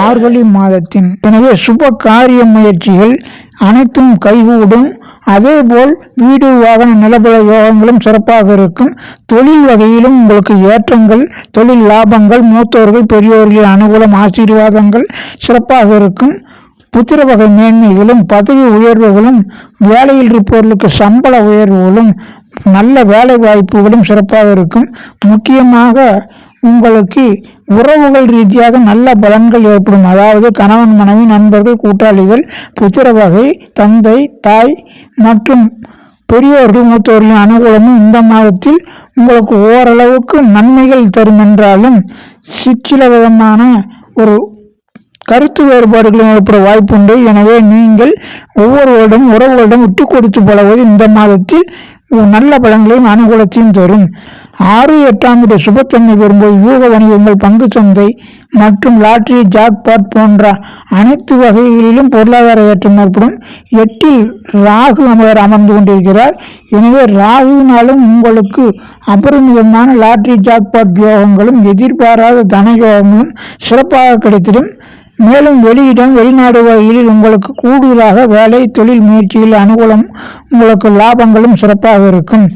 மார்கழி மாதத்தின் எனவே சுப காரிய முயற்சிகள் அனைத்தும் கைகூடும். அதேபோல் வீடு வாகன நிலபல யோகங்களும் சிறப்பாக இருக்கும். தொழில் வகையிலும் உங்களுக்கு ஏற்றங்கள் தொழில் லாபங்கள் மூத்தோர்கள் பெரியோர்களின் அனுகூலம் ஆசீர்வாதங்கள் சிறப்பாக இருக்கும். புத்திர வகை மேன்மைகளும் பதவி உயர்வுகளும் வேலையில் இருப்பவர்களுக்கு சம்பள உயர்வுகளும் நல்ல வேலை வாய்ப்புகளும் சிறப்பாக இருக்கும். முக்கியமாக உங்களுக்கு உறவுகள் ரீதியாக நல்ல பலன்கள் ஏற்படும். அதாவது கணவன் மனைவி நண்பர்கள் கூட்டாளிகள் புத்திர வகை தந்தை தாய் மற்றும் பெரியோர்கள் மூத்தோர்களின் அனுகூலமும் இந்த மாதத்தில் உங்களுக்கு ஓரளவுக்கு நன்மைகள் தரும் என்றாலும் சிற்சில விதமான ஒரு கருத்து வேறுபாடுகளும் ஏற்பட வாய்ப்புண்டு. எனவே நீங்கள் ஒவ்வொருவரிடம் உறவுகளிடம் விட்டு கொடுத்து பழகுவது இந்த மாதத்தில் நல்ல பலன்களையும் அனுகூலத்தையும் தரும். ஆறு எட்டாம் இட சுபத்தன்மை பெறும்போது யூக வணிகங்கள் பங்கு சந்தை மற்றும் லாட்ரி ஜாக்பாட் போன்ற அனைத்து வகைகளிலும் பொருளாதார ஏற்றம் ஏற்படும். எட்டில் ராகு அமர் அமர்ந்து கொண்டிருக்கிறார். எனவே ராகுவினாலும் உங்களுக்கு அபரிமிதமான லாட்ரி ஜாக்பாட் யோகங்களும் எதிர்பாராத தன யோகங்களும் சிறப்பாக கிடைத்திடும். மேலும் வெளியிடம் வெளிநாடு வகையில் உங்களுக்கு கூடுதலாக வேலை தொழில் முயற்சியில் அனுகூலம் உங்களுக்கு லாபங்களும் சிறப்பாக இருக்கும்.